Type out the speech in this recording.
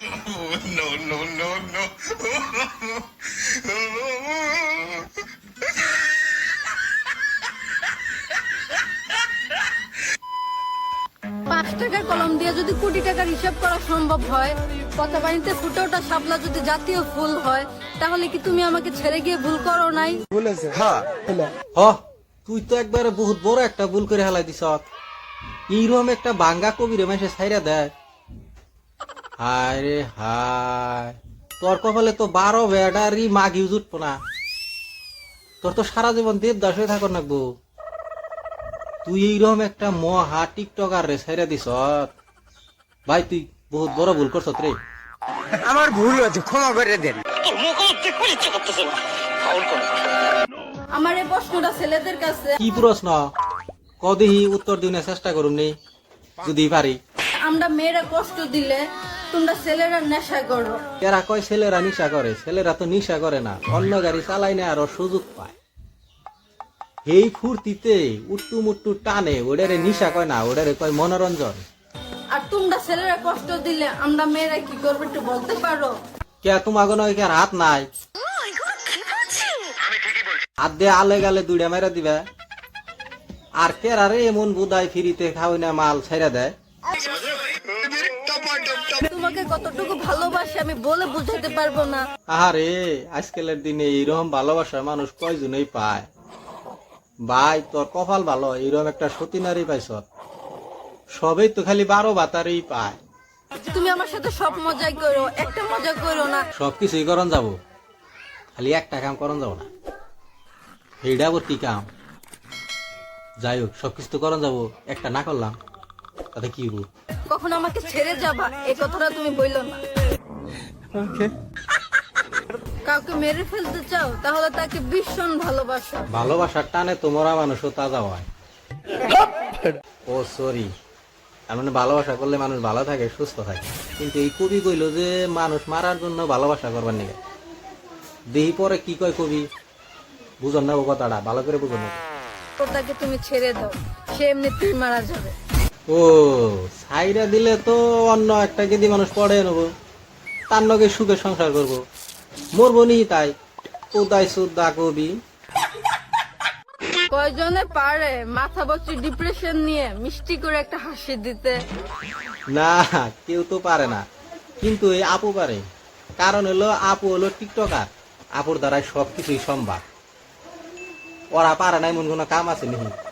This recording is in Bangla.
no, no, no, no. পাঁচ টাকার কলম দিয়ে যদি কোটি টাকার হিসাব করা সম্ভব হয় ফুটে ওঠা শাপলা যদি জাতীয় ফুল হয় তাহলে কি তুমি আমাকে ছেড়ে গিয়ে ভুল করো নাই? হ তুই তো একবারে বহুত বড় একটা ভুল করে হেলাই দিস এইরকম একটা বাঙ্গা কবিরে মাসে ছাইরা দেয়। হায় রে হায়। তোর কপালে তো বারো বেডারি মাগি উঠবো না তোর তো সারা জীবন দেবদাস হয়ে থাকো নাকবো তুই এইরকম একটা মহা টিকটকার রে ছাইরা দিস ভাই তুই বহুত বড় ভুল করছ রে। আমার ভুল হয়েছে ক্ষমা করে দেন। আমার এই প্রশ্নটা ছেলেদের কাছে কি প্রশ্ন? কদিহি উত্তর দিনে চেষ্টা করুন নি যদি পারি। আমরা মেয়েরা কষ্ট দিলে তোমরা ছেলেরা নেশা করো। এরা কয় ছেলেরা নিশা করে ছেলেরা তো নিশা করে না। অন্য গাড়ি চালাই না আরও সুযোগ পায়। এই ফুর্তিতে উট্টু মুট্টু টানে ওটারে নিশা কয় না ওটারে কয় মনোরঞ্জন। আর তোমরা ছেলেরা কষ্ট দিলে আমরা মেয়েরা কি করব একটু বলতে পারো? কে তোমাকে নয় কে হাত নাই? হাত দিয়ে আলে গালে দুইটা মেরা দিবে। আর কেরারে এমন বুদায় ফিরিতে খাওয়াই না মাল ছেড়ে দেয়? তোমাকে কতটুকু ভালোবাসি আমি বলে বুঝাতে পারব না। আরে আজকালের দিনে এইরকম ভালোবাসা মানুষ কয়জনই পায়? ভাই তোর কপাল ভালো এইরকম একটা সতী নারী পাইছ। সবেই তো খালি বারো বাতারেই পায়। তুমি আমার সাথে সব মজাই করো একটা মজা করো না। সব কিছুই করন যাব। খালি একটা কাম করন যাব না। এইটা আবার কি কাম? যাই হোক সব কিছু তো করন যাব। একটা না করলাম তাতে কি হব কখন আমাকে ছেড়ে যাবা? এই কথাটা তুমি বইলো না। কাউকে মেরে ফেলতে চাও তাহলে তাকে ভীষণ ভালোবাসো। ভালোবাসার টানে তোমরা মানুষও তাজা হয় ও সরি তার মানে ভালোবাসা করলে মানুষ ভালো থাকে সুস্থ থাকে। কিন্তু এই কবি কইলো যে মানুষ মারার জন্য ভালোবাসা করবার নিগে। দেহি পরে কি কয় কবি? বুঝন না ও কথাটা ভালো করে বুঝন। না তো তাকে তুমি ছেড়ে দাও সে এমনি এমনিতেই মারা যাবে। ও সাইরা দিলে তো অন্য একটা কেদি মানুষ পড়ে নেব তার লগে সুখে সংসার করব। মরবো নি তাই। উদাই সুদা কবি। কয়জনে পারে মাথা বচ্চি ডিপ্রেশন নিয়ে মিষ্টি করে একটা হাসি দিতে? না কেউ তো পারে না। কিন্তু এই আপু পারে। কারণ হলো আপু হলো টিকটকার। আপুর দ্বারাই সবকিছুই সম্ভব। ওরা পারে না এমন কোনো কাম আছে নাকি?